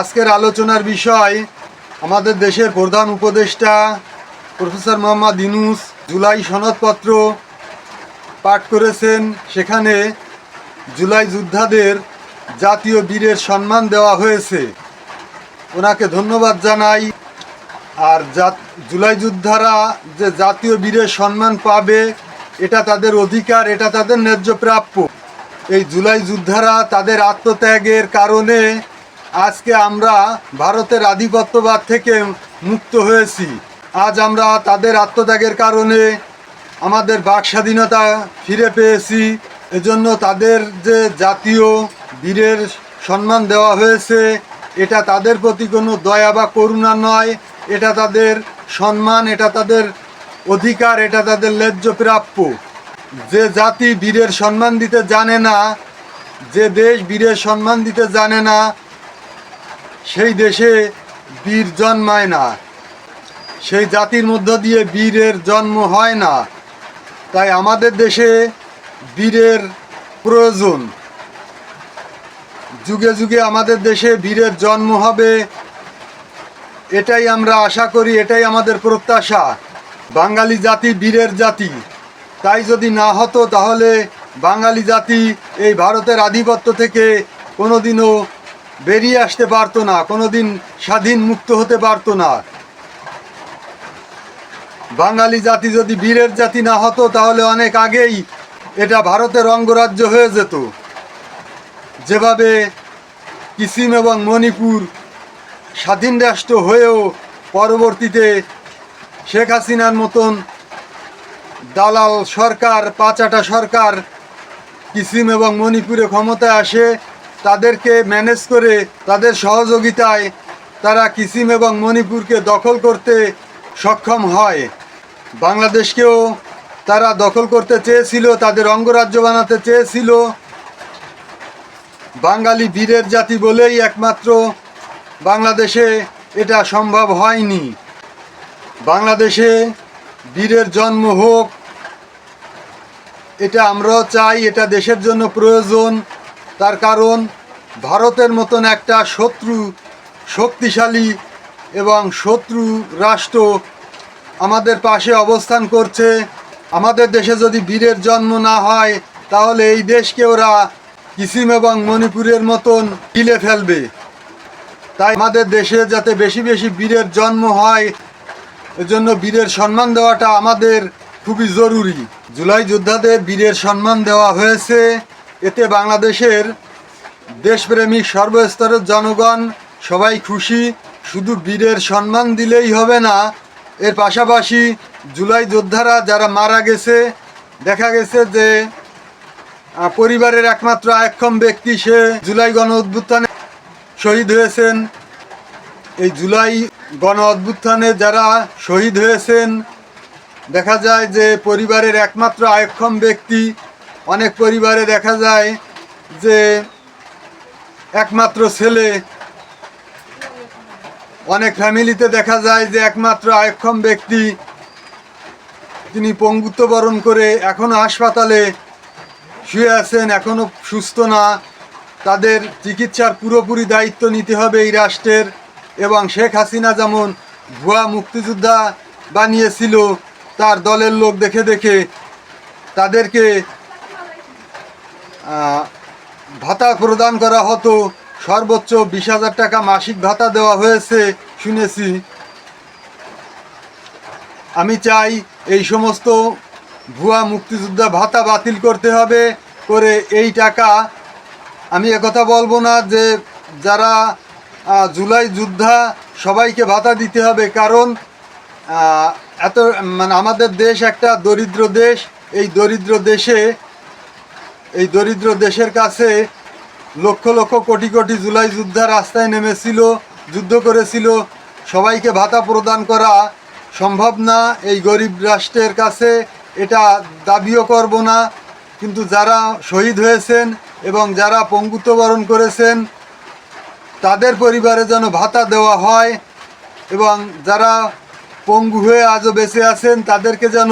আজকের আলোচনার বিষয় আমাদের দেশের প্রধান উপদেষ্টা প্রফেসর মোহাম্মদ ইনুস জুলাই সনদপত্র পাঠ করেছেন। সেখানে জুলাই যোদ্ধাদের জাতীয় বীরের সম্মান দেওয়া হয়েছে। ওনাকে ধন্যবাদ জানাই। আর জুলাই যোদ্ধারা যে জাতীয় বীরের সম্মান পাবে, এটা তাদের অধিকার, এটা তাদের ন্যায্য প্রাপ্য। এই জুলাই যোদ্ধারা তাদের আত্মত্যাগের কারণে আজকে আমরা ভারতের আধিপত্যবাদ থেকে মুক্ত হয়েছি। আজ আমরা তাদের আত্মত্যাগের কারণে আমাদের বাক স্বাধীনতা ফিরে পেয়েছি। এজন্য তাদের যে জাতীয় বীরের সম্মান দেওয়া হয়েছে, এটা তাদের প্রতি কোনো দয়া বা করুণা নয়। এটা তাদের সম্মান, এটা তাদের অধিকার, এটা তাদের ন্যায্য প্রাপ্য। যে জাতি বীরের সম্মান দিতে জানে না, যে দেশ বীরের সম্মান দিতে জানে না সেই দেশে বীর জন্মায় না। সেই জাতির মধ্য দিয়ে বীরের জন্ম হয় না। তাই আমাদের দেশে বীরের প্রয়োজন। যুগে যুগে আমাদের দেশে বীরের জন্ম হবে, এটাই আমরা আশা করি, এটাই আমাদের প্রত্যাশা। বাঙালি জাতি বীরের জাতি। তাই যদি না হতো, তাহলে বাঙালি জাতি এই ভারতের আধিপত্য থেকে কোনোদিনও বেরিয়ে আসতে পারতো না, কোনোদিন স্বাধীন মুক্ত হতে পারতো না। বাঙালি জাতি যদি বীরের জাতি না হতো, তাহলে অনেক আগেই এটা ভারতের অঙ্গরাজ্য হয়ে যেত। যেভাবে কিসিম এবং মণিপুর স্বাধীন রাষ্ট্র হয়েও পরবর্তীতে শেখ হাসিনার মতন দালাল সরকার পাচাটা সরকার কিসিম এবং মণিপুরে ক্ষমতায় আসে তাদেরকে ম্যানেজ করে তাদের সহযোগিতায় তারা কিসিম এবং মণিপুরকে দখল করতে সক্ষম হয়। বাংলাদেশকেও তারা দখল করতে চেয়েছিল, তাদের অঙ্গরাজ্য বানাতে চেয়েছিল। বাঙালি বীরের জাতি বলেই একমাত্র বাংলাদেশে এটা সম্ভব হয়নি। বাংলাদেশে বীরের জন্ম হোক, এটা আমরাও চাই, এটা দেশের জন্য প্রয়োজন। তার কারণ ভারতের মতন একটা শত্রু শক্তিশালী এবং শত্রু রাষ্ট্র আমাদের পাশে অবস্থান করছে। আমাদের দেশে যদি বীরের জন্ম না হয়, তাহলে এই দেশকে ওরা কিসিম এবং মণিপুরের মতন গিলে ফেলবে। তাই আমাদের দেশে যাতে বেশি বেশি বীরের জন্ম হয়, এজন্য বীরের সম্মান দেওয়াটা আমাদের খুবই জরুরি। জুলাই যোদ্ধাদের বীরের সম্মান দেওয়া হয়েছে। এতে বাংলাদেশের দেশপ্রেমিক সর্বস্তরের জনগণ সবাই খুশি, শুধু বীরের সম্মান দিলেই হবে না, এর পাশাপাশি জুলাই যোদ্ধারা যারা মারা গেছে, দেখা গেছে যে পরিবারের একমাত্র আয়ক্ষম ব্যক্তি সে জুলাই গণ অভ্যুত্থানে শহীদ হয়েছেন। এই জুলাই গণ অভ্যুত্থানে যারা শহীদ হয়েছেন, দেখা যায় যে পরিবারের একমাত্র আয়ক্ষম ব্যক্তি অনেক পরিবারে দেখা যায় যে একমাত্র ছেলে, অনেক ফ্যামিলিতে দেখা যায় যে একমাত্র আয়ক্ষম ব্যক্তি, তিনি পঙ্গুত্ব বরণ করে এখনও হাসপাতালে শুয়ে আছেন এখনও সুস্থ না। তাদের চিকিৎসার পুরোপুরি দায়িত্ব নিতে হবে এই রাষ্ট্রের এবং শেখ হাসিনা যেমন ভুয়া মুক্তিযোদ্ধা বানিয়েছিল, তার দলের লোক দেখে দেখে তাদেরকে ভাতা প্রদান করা হতো। সর্বোচ্চ বিশ হাজার টাকা মাসিক ভাতা দেওয়া হয়েছে, শুনেছি। আমি চাই এই সমস্ত ভুয়া মুক্তিযোদ্ধা ভাতা বাতিল করতে হবে, করে এই টাকা আমি একথা বলব না যে যারা জুলাই যোদ্ধা সবাইকে ভাতা দিতে হবে, কারণ এত মানে আমাদের দেশ একটা দরিদ্র দেশ। এই দরিদ্র দেশে এই দরিদ্র দেশের কাছে লক্ষ লক্ষ কোটি কোটি জুলাই যোদ্ধা রাস্তায় নেমেছিল, যুদ্ধ করেছিল। সবাইকে ভাতা প্রদান করা সম্ভব না। এই গরিব রাষ্ট্রের কাছে এটা দাবিও করব না। কিন্তু যারা শহীদ হয়েছেন এবং যারা পঙ্গুত্ব বরণ করেছেন, তাদের পরিবারে যেন ভাতা দেওয়া হয় এবং যারা পঙ্গু হয়ে আজও বেঁচে আছেন, তাদেরকে যেন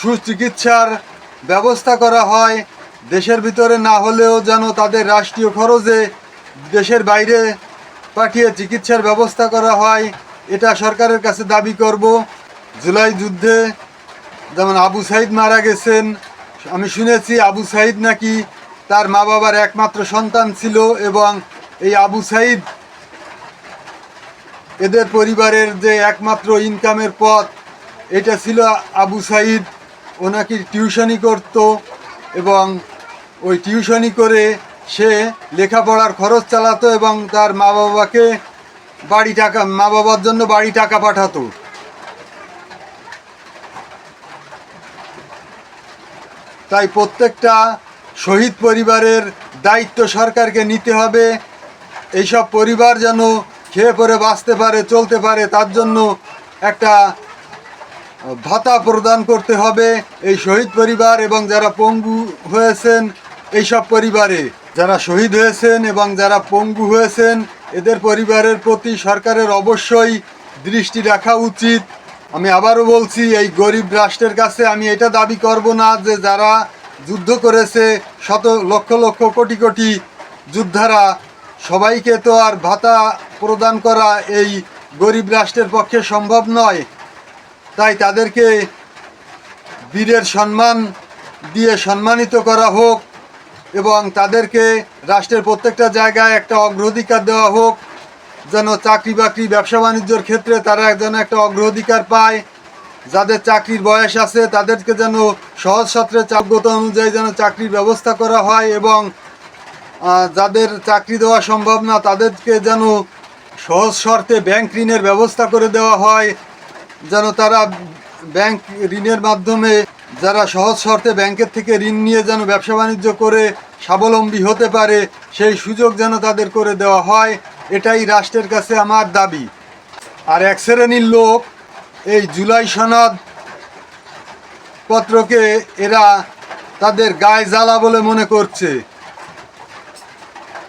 সুচিকিৎসার ব্যবস্থা করা হয়। দেশের ভিতরে না হলেও যেন তাদের রাষ্ট্রীয় খরচে দেশের বাইরে পাঠিয়ে চিকিৎসার ব্যবস্থা করা হয়, এটা সরকারের কাছে দাবি করব। জুলাই যুদ্ধে যেমন আবু সাইদ মারা গেছেন, আমি শুনেছি আবু সাইদ নাকি তার মা বাবার একমাত্র সন্তান ছিল এবং এই আবু সাইদ এদের পরিবারের যে একমাত্র ইনকামের পথ, এটা ছিল আবু সাইদ। ও নাকি টিউশনি করত এবং ওই টিউশনি করে সে লেখাপড়ার খরচ চালাতো এবং তার মা বাবাকে বাড়ি টাকা মা বাবার জন্য বাড়ি টাকা পাঠাতো। তাই প্রত্যেকটা শহীদ পরিবারের দায়িত্ব সরকারকে নিতে হবে। এইসব পরিবার যেন খেয়ে পরে বাঁচতে পারে, চলতে পারে, তার জন্য একটা ভাতা প্রদান করতে হবে। এই শহীদ পরিবার এবং যারা পঙ্গু হয়েছেন এইসব পরিবারে যারা শহীদ হয়েছেন এবং যারা পঙ্গু হয়েছেন, এদের পরিবারের প্রতি সরকারের অবশ্যই দৃষ্টি রাখা উচিত। আমি আবারও বলছি, এই গরিব রাষ্ট্রের কাছে আমি এটা দাবি করব না যে যারা যুদ্ধ করেছে, শত লক্ষ লক্ষ কোটি কোটি যোদ্ধারা, সবাইকে তো আর ভাতা প্রদান করা এই গরিব রাষ্ট্রের পক্ষে সম্ভব নয়। তাই তাদেরকে বীরের সম্মান দিয়ে সম্মানিত করা হোক এবং তাদেরকে রাষ্ট্রের প্রত্যেকটা জায়গায় একটা অগ্রাধিকার দেওয়া হোক, যেন চাকরি বাকরি, ব্যবসা বাণিজ্যর ক্ষেত্রে তারা যেন একটা অগ্রাধিকার পায়। যাদের চাকরির বয়স আছে, তাদেরকে যেন সহজ সত্রে চাপগত অনুযায়ী যেন চাকরির ব্যবস্থা করা হয় এবং যাদের চাকরি দেওয়া সম্ভব না, তাদেরকে যেন সহজ শর্তে ব্যাংক ঋণের ব্যবস্থা করে দেওয়া হয়। যেন তারা ব্যাংক ঋণের মাধ্যমে যারা সহজ শর্তে ব্যাংকের থেকে ঋণ নিয়ে যেন ব্যবসা বাণিজ্য করে স্বাবলম্বী হতে পারে, সেই সুযোগ যেন তাদের করে দেওয়া হয়, এটাই রাষ্ট্রের কাছে আমার দাবি। আর এক শ্রেণির লোক এই জুলাই সনদ পত্রকে এরা তাদের গায়ে জ্বালা বলে মনে করছে।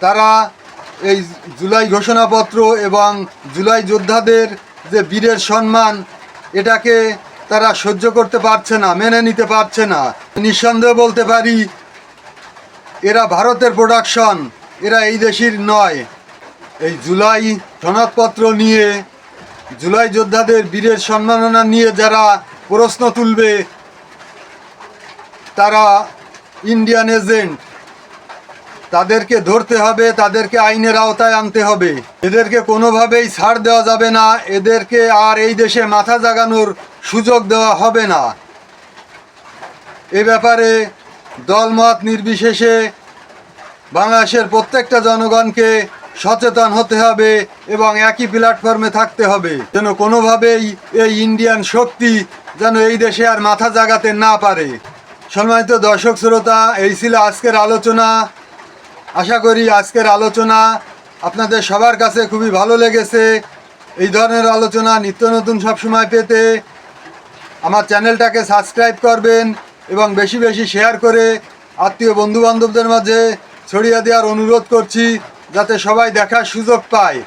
তারা এই জুলাই ঘোষণাপত্র এবং জুলাই যোদ্ধাদের যে বীরের সম্মান, এটাকে তারা সহ্য করতে পারছে না, মেনে নিতে পারছে না। নিঃসন্দেহে বলতে পারি, এরা ভারতের প্রোডাকশন এরা এই দেশের নয়। এই জুলাই সনদপত্র নিয়ে, জুলাই যোদ্ধাদের বীরের সম্মাননা নিয়ে যারা প্রশ্ন তুলবে, তারা ইন্ডিয়ান এজেন্ট তাদেরকে ধরতে হবে, তাদেরকে আইনের আওতায় আনতে হবে। এদেরকে কোনোভাবেই ছাড় দেওয়া যাবে না, এদেরকে আর এই দেশে মাথা জাগানোর সুযোগ দেওয়া হবে না। এ ব্যাপারে দলমত নির্বিশেষে বাংলাদেশের প্রত্যেকটা জনগণকে সচেতন হতে হবে এবং একই প্ল্যাটফর্মে থাকতে হবে। যেন কোনোভাবেই এই ইন্ডিয়ান শক্তি যেন এই দেশে আর মাথা জাগাতে না পারে। সম্মানিত দর্শক শ্রোতা, এই ছিল আজকের আলোচনা। আশা করি আজকের আলোচনা আপনাদের সবার কাছে খুবই ভালো লেগেছে। এই ধরনের আলোচনা নিত্য নতুন সবসময় পেতে আমার চ্যানেলটাকে সাবস্ক্রাইব করবেন এবং বেশি বেশি শেয়ার করে আত্মীয় বন্ধুবান্ধবদের মাঝে ছড়িয়ে দেওয়ার অনুরোধ করছি যাতে সবাই দেখার সুযোগ পায়।